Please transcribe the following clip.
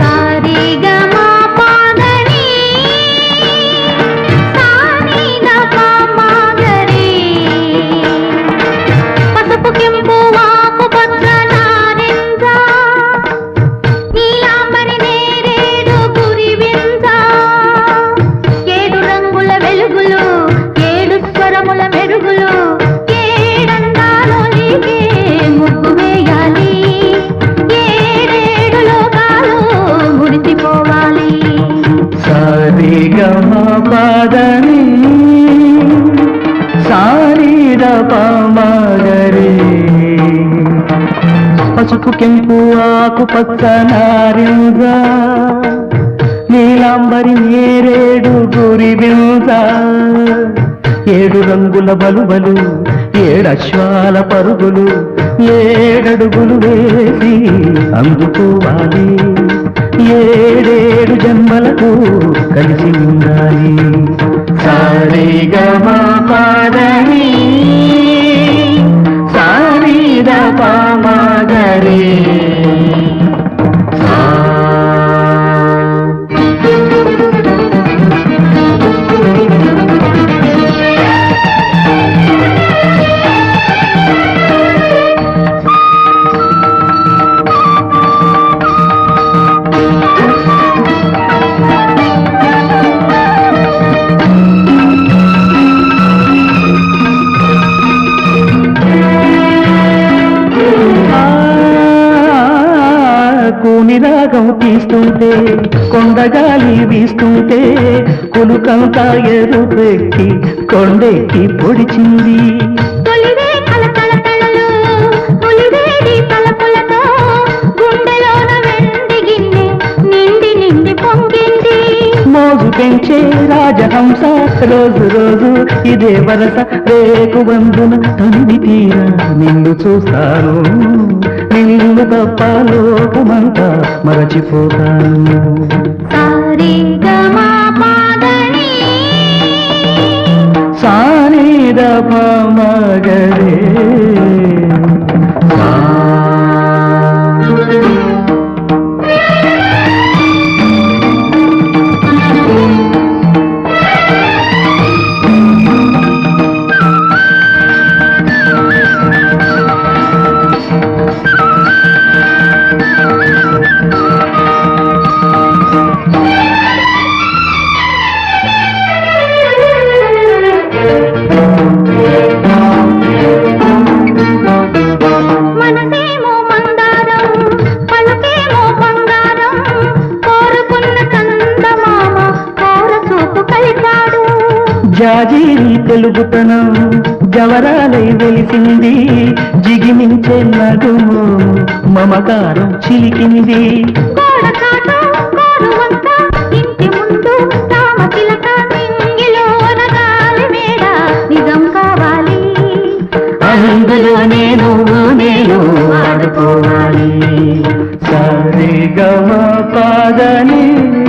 సారీగా గమపదని పాదని సారీద పామగరి పసుపు కెంపు ఆకు పచ్చ నారింజ నీలాంబరి నేరేడు గురి బింజ ఏడు రంగుల బలుబలు ఏడశ్వాల పరుగులు ఏడడుగులు వేసి అందుకోవాలి. ఏడేడు జన్మలకు కలిసి ఉండాలి. సారిగమా పాదని సారీద కూని రాగం తీస్తుంటే కొండగాలి వీస్తుంటే కులుకంతా ఎరుపెక్కి కొండెక్కి పొడిచింది. మోజు పెంచే రాజహంస రోజు రోజు ఇదే వరస రేకు వందున తనివి తీరా. నిన్ను చూస్తాను నిన్ను తప్ప లోకమంతా మరచిపోతాను. సారిగమా పాదని, జాజీరి తెలుగుతనం జవరాలై వెలిసింది జిగిమించే నడుము మమకారం చిలికింది. నేను ఆడుకోవాలి. సరిగమ పాదని